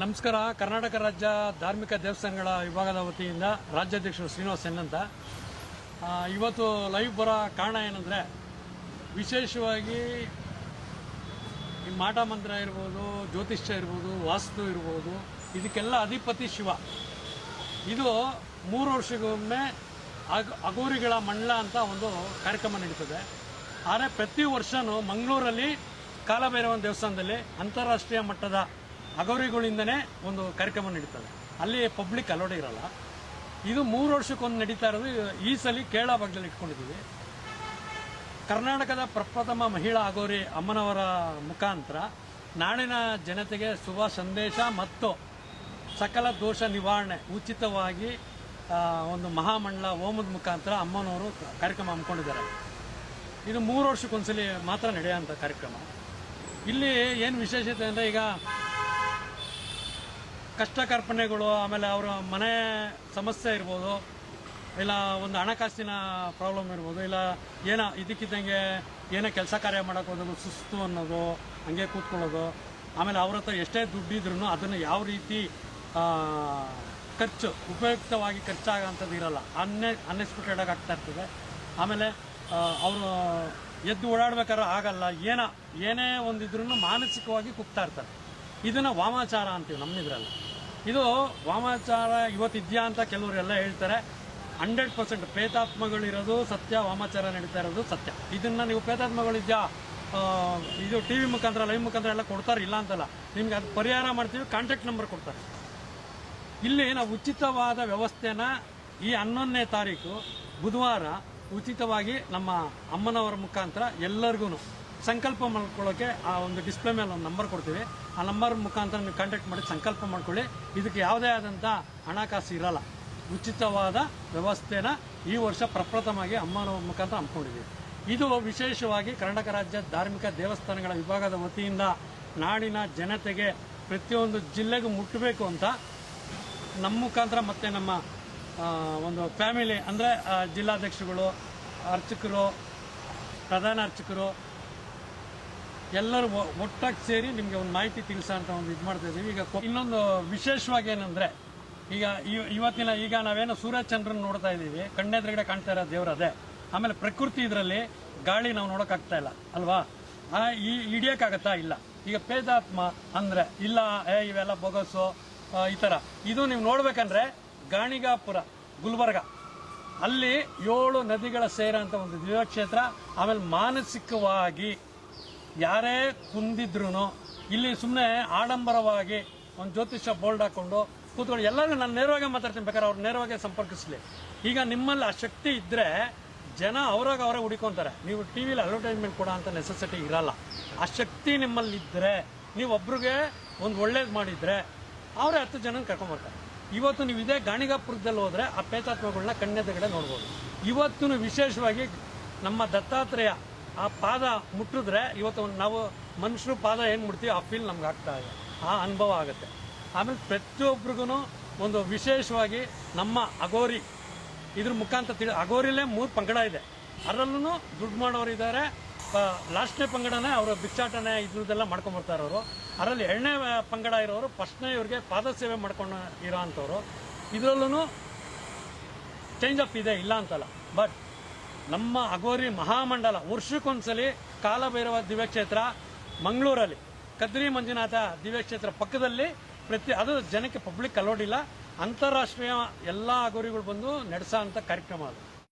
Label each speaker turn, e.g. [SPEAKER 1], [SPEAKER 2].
[SPEAKER 1] ನಮಸ್ಕಾರ. ಕರ್ನಾಟಕ ರಾಜ್ಯ ಧಾರ್ಮಿಕ ದೇವಸ್ಥಾನಗಳ ವಿಭಾಗದ ವತಿಯಿಂದ ರಾಜ್ಯಾಧ್ಯಕ್ಷರು ಶ್ರೀನಿವಾಸ್ ಎನ್ ಅಂತ. ಇವತ್ತು ಲೈವ್ ಬರೋ ಕಾರಣ ಏನಂದರೆ, ವಿಶೇಷವಾಗಿ ಈ ಮಾಟ ಮಂತ್ರ ಇರ್ಬೋದು, ಜ್ಯೋತಿಷ್ಯ ಇರ್ಬೋದು, ವಾಸ್ತು ಇರ್ಬೋದು, ಇದಕ್ಕೆಲ್ಲ ಅಧಿಪತಿ ಶಿವ. ಇದು ಮೂರು ವರ್ಷಕ್ಕೊಮ್ಮೆ ಅಗ ಅಗೋರಿಗಳ ಮಂಡಲ ಅಂತ ಒಂದು ಕಾರ್ಯಕ್ರಮ ನಡೀತದೆ. ಆದರೆ ಪ್ರತಿ ವರ್ಷವೂ ಮಂಗಳೂರಲ್ಲಿ ಕಾಲಭೈರವನ ದೇವಸ್ಥಾನದಲ್ಲಿ ಅಂತಾರಾಷ್ಟ್ರೀಯ ಮಟ್ಟದ ಅಗೋರಿಗಳಿಂದನೇ ಒಂದು ಕಾರ್ಯಕ್ರಮ ನಡೀತದೆ. ಅಲ್ಲಿ ಪಬ್ಲಿಕ್ ಅಲೋಡ್ ಇರಲ್ಲ. ಇದು ಮೂರು ವರ್ಷಕ್ಕೊಂದು ನಡೀತಾ ಇರೋದು. ಈ ಸಲ ಕೇರಳ ಭಾಗದಲ್ಲಿ ಇಟ್ಕೊಂಡಿದ್ದೀವಿ. ಕರ್ನಾಟಕದ ಪ್ರಪ್ರಥಮ ಮಹಿಳಾ ಅಗೋರಿ ಅಮ್ಮನವರ ಮುಖಾಂತರ ನಾಡಿನ ಜನತೆಗೆ ಶುಭ ಸಂದೇಶ ಮತ್ತು ಸಕಲ ದೋಷ ನಿವಾರಣೆ ಉಚಿತವಾಗಿ ಒಂದು ಮಹಾಮಂಡಲ ಹೋಮದ ಮುಖಾಂತರ ಅಮ್ಮನವರು ಕಾರ್ಯಕ್ರಮ ಹಮ್ಮಿಕೊಂಡಿದ್ದಾರೆ. ಇದು ಮೂರು ವರ್ಷಕ್ಕೊಂದ್ಸಲಿ ಮಾತ್ರ ನಡೆಯುವಂಥ ಕಾರ್ಯಕ್ರಮ. ಇಲ್ಲಿ ಏನು ವಿಶೇಷತೆ ಅಂದರೆ ಈಗ ಕಷ್ಟ ಕಾರ್ಪಣ್ಯಗಳು ಆಮೇಲೆ ಅವರ ಮನೆ ಸಮಸ್ಯೆ ಇರ್ಬೋದು, ಇಲ್ಲ ಒಂದು ಹಣಕಾಸಿನ ಪ್ರಾಬ್ಲಮ್ ಇರ್ಬೋದು, ಇಲ್ಲ ಏನೋ ಇದಕ್ಕಿದ್ದಂಗೆ ಏನೋ ಕೆಲಸ ಕಾರ್ಯ ಮಾಡೋಕೆ ಹೋದಾಗ ಸುಸ್ತು ಅನ್ನೋದು, ಹಂಗೆ ಕೂತ್ಕೊಳ್ಳೋದು, ಆಮೇಲೆ ಅವ್ರ ಹತ್ರ ಎಷ್ಟೇ ದುಡ್ಡಿದ್ರೂ ಅದನ್ನು ಯಾವ ರೀತಿ ಖರ್ಚು, ಉಪಯುಕ್ತವಾಗಿ ಖರ್ಚಾಗೋಂಥದ್ದು ಇರೋಲ್ಲ. ಅನ್ನೆ ಅನ್ಎಕ್ಸ್ಪೆಕ್ಟೆಡ್ ಆಗಿ ಆಗ್ತಾ ಇರ್ತದೆ. ಆಮೇಲೆ ಅವರು ಎದ್ದು ಓಡಾಡ್ಬೇಕಾದ್ರೆ ಆಗಲ್ಲ. ಏನ, ಏನೇ ಒಂದಿದ್ರೂ ಮಾನಸಿಕವಾಗಿ ಕುಗ್ತಾ ಇರ್ತಾರೆ. ಇದನ್ನು ವಾಮಾಚಾರ ಅಂತೀವಿ ನಮ್ಮಿದ್ರಲ್ಲಿ. ಇದು ವಾಮಾಚಾರ ಇವತ್ತಿದ್ಯಾ ಅಂತ ಕೆಲವರೆಲ್ಲ ಹೇಳ್ತಾರೆ. ಹಂಡ್ರೆಡ್ ಪರ್ಸೆಂಟ್ ಪ್ರೇತಾತ್ಮಗಳಿರೋದು ಸತ್ಯ, ವಾಮಾಚಾರ ನಡೀತಾ ಇರೋದು ಸತ್ಯ. ಇದನ್ನು ನೀವು ಪ್ರೇತಾತ್ಮಗಳಿದ್ಯಾ? ಇದು ಟಿ ವಿ ಮುಖಾಂತರ ಲೈವ್ ಮುಖಾಂತರ ಎಲ್ಲ ಕೊಡ್ತಾರೆ, ಇಲ್ಲ ಅಂತಲ್ಲ. ನಿಮ್ಗೆ ಅದು ಪರಿಹಾರ ಮಾಡ್ತೀವಿ ಕಾಂಟ್ಯಾಕ್ಟ್ ನಂಬರ್ ಕೊಡ್ತಾರೆ. ಇಲ್ಲಿ ನಾವು ಉಚಿತವಾದ ವ್ಯವಸ್ಥೆನ ಈ ಹನ್ನೊಂದನೇ ತಾರೀಕು, ಬುಧವಾರ ಉಚಿತವಾಗಿ ನಮ್ಮ ಅಮ್ಮನವರ ಮುಖಾಂತರ ಎಲ್ಲರಿಗೂ ಸಂಕಲ್ಪ ಮಾಡ್ಕೊಳ್ಳೋಕೆ ಆ ಒಂದು ಡಿಸ್ಪ್ಲೇ ಮೇಲೆ ಒಂದು ನಂಬರ್ ಕೊಡ್ತೀವಿ. ಆ ನಂಬರ್ ಮುಖಾಂತರ ನೀವು ಕಾಂಟ್ಯಾಕ್ಟ್ ಮಾಡಿ ಸಂಕಲ್ಪ ಮಾಡ್ಕೊಳ್ಳಿ. ಇದಕ್ಕೆ ಯಾವುದೇ ಆದಂಥ ಹಣಕಾಸು ಇರಲ್ಲ. ಉಚಿತವಾದ ವ್ಯವಸ್ಥೆನ ಈ ವರ್ಷ ಪ್ರಪ್ರಥಮವಾಗಿ ಅಮ್ಮನ ಮುಖಾಂತರ ಹಮ್ಮಿಕೊಂಡಿದ್ದೀವಿ. ಇದು ವಿಶೇಷವಾಗಿ ಕರ್ನಾಟಕ ರಾಜ್ಯ ಧಾರ್ಮಿಕ ದೇವಸ್ಥಾನಗಳ ವಿಭಾಗದ ವತಿಯಿಂದ ನಾಡಿನ ಜನತೆಗೆ ಪ್ರತಿಯೊಂದು ಜಿಲ್ಲೆಗೂ ಮುಟ್ಟಬೇಕು ಅಂತ ನಮ್ಮ ಮುಖಾಂತರ ಮತ್ತು ನಮ್ಮ ಒಂದು ಫ್ಯಾಮಿಲಿ ಅಂದರೆ ಜಿಲ್ಲಾಧ್ಯಕ್ಷಗಳು ಅರ್ಚಕರು, ಪ್ರಧಾನ ಅರ್ಚಕರು ಎಲ್ಲರೂ ಒಟ್ಟಾಗಿ ಸೇರಿ ನಿಮಗೆ ಒಂದು ಮಾಹಿತಿ ತಿಳಿಸೋ ಅಂತ ಒಂದು ಇದು ಮಾಡ್ತಾ ಇದ್ದೀವಿ ಈಗ ಇನ್ನೊಂದು ವಿಶೇಷವಾಗಿ ಏನಂದರೆ, ಈಗ ಇವ- ಇವತ್ತಿನ ಈಗ ನಾವೇನೋ ಸೂರ್ಯಚಂದ್ರನ ನೋಡ್ತಾ ಇದ್ದೀವಿ ಕಣ್ಣೆದ್ರಗಡೆ ಕಾಣ್ತಾ ಇರೋ ದೇವರದೇ ಆಮೇಲೆ ಪ್ರಕೃತಿ ಇದರಲ್ಲಿ ಗಾಳಿ ನಾವು ನೋಡೋಕ್ಕಾಗ್ತಾ ಇಲ್ಲ, ಅಲ್ವಾ? ಈ ಹಿಡಿಯೋಕ್ಕಾಗತ್ತಾ ಇಲ್ಲ. ಈಗ ಪೇದಾತ್ಮ ಅಂದರೆ, ಇಲ್ಲ, ಏ, ಇವೆಲ್ಲ ಬೊಗಸು ಈ ಥರ ಇದು ನೀವು ನೋಡ್ಬೇಕಂದ್ರೆ ಗಾಣಿಗಾಪುರ, ಗುಲ್ಬರ್ಗ. ಅಲ್ಲಿ ಏಳು ನದಿಗಳ ಸೇರ ಅಂತ ಒಂದು ದಿವ್ಯಕ್ಷೇತ್ರ ಆಮೇಲೆ ಮಾನಸಿಕವಾಗಿ ಯಾರೇ ಕುಂದಿದ್ರು ಇಲ್ಲಿ ಸುಮ್ಮನೆ ಆಡಂಬರವಾಗಿ ಒಂದು ಜ್ಯೋತಿಷ್ಯ ಬೋಲ್ಡ್ ಹಾಕೊಂಡು ಕೂತ್ಕೊಂಡು ಎಲ್ಲರೂ ನಾನು ನೇರವಾಗಿ ಮಾತಾಡ್ತೀನಿ ಬೇಕಾದ್ರೆ ಅವ್ರು ನೇರವಾಗಿ ಸಂಪರ್ಕಿಸಲಿ. ಈಗ ನಿಮ್ಮಲ್ಲಿ ಆ ಶಕ್ತಿ ಇದ್ದರೆ ಜನ ಅವ್ರಾಗ ಅವರೇ ಹುಡುಕೊತಾರೆ. ನೀವು ಟಿ ವಿಲಿ ಅಡ್ವರ್ಟೈಸ್ಮೆಂಟ್ ಕೊಡೋ ಅಂತ ನೆಸೆಸಿಟಿ ಇರಲ್ಲ. ಆ ಶಕ್ತಿ ನಿಮ್ಮಲ್ಲಿ ಇದ್ದರೆ ನೀವು ಒಬ್ರಿಗೆ ಒಂದು ಒಳ್ಳೇದು ಮಾಡಿದರೆ ಅವರೇ ಹತ್ತು ಜನ ಕರ್ಕೊಂಬರ್ತಾರೆ. ಇವತ್ತು ನೀವು ಇದೇ ಗಾಣಿಗಾಪುರದಲ್ಲಿ ಹೋದರೆ ಆ ಪೇತಾತ್ಮಗಳನ್ನ ಕಣ್ಣೆದಗಡೆ ನೋಡ್ಬೋದು. ಇವತ್ತು ವಿಶೇಷವಾಗಿ ನಮ್ಮ ದತ್ತಾತ್ರೇಯ ಆ ಪಾದ ಮುಟ್ಟಿದ್ರೆ ಇವತ್ತು ನಾವು ಮನುಷ್ಯರು ಪಾದ ಏನು ಮುಟ್ತೀವಿ, ಆ ಫೀಲ್ ನಮ್ಗೆ ಆಗ್ತಾ ಇದೆ, ಆ ಅನುಭವ ಆಗುತ್ತೆ. ಆಮೇಲೆ ಪ್ರತಿಯೊಬ್ಬರಿಗೂ ಒಂದು ವಿಶೇಷವಾಗಿ ನಮ್ಮ ಅಗೋರಿ ಇದ್ರ ಮುಖಾಂತರ ತಿಳಿ ಅಗೋರಿಲೇ ಮೂರು ಪಂಗಡ ಇದೆ. ಅದರಲ್ಲೂ ದುಡ್ಡು ಮಾಡೋರು ಇದ್ದಾರೆ ಲಾಸ್ಟ್ನೇ ಪಂಗಡನೇ ಅವರು ಭಿಕ್ಷಾಟನೆ ಇದ್ರದ್ದೆಲ್ಲ ಅವರು ಅದರಲ್ಲಿ ಎರಡನೇ ಪಂಗಡ ಇರೋರು ಫಸ್ಟ್ನೇ ಇವ್ರಿಗೆ ಪಾದ ಸೇವೆ ಮಾಡ್ಕೊಂಡು, ಇರೋ ಅಂಥವ್ರು. ಇದರಲ್ಲೂ ಚೇಂಜ್ ಅಪ್ ಇದೆ, ಇಲ್ಲ ಅಂತಲ್ಲ. ಬಟ್ ನಮ್ಮ ಅಗೋರಿ ಮಹಾಮಂಡಲ ವರ್ಷಕ್ಕೊಂದ್ಸಲಿ ಕಾಲಭೈರವ ದಿವ್ಯಕ್ಷೇತ್ರ ಮಂಗಳೂರಲ್ಲಿ. ಕದ್ರಿ ಮಂಜುನಾಥ ದಿವ್ಯಕ್ಷೇತ್ರ ಪಕ್ಕದಲ್ಲಿ. ಪ್ರತಿ, ಅದು ಜನಕ್ಕೆ ಪಬ್ಲಿಕ್ ಅಲೋಡ್ ಇಲ್ಲ. ಅಂತಾರಾಷ್ಟ್ರೀಯ ಎಲ್ಲ ಅಗೋರಿಗಳು ಬಂದು ನಡೆಸೋ ಅಂಥ ಕಾರ್ಯಕ್ರಮ ಅದು.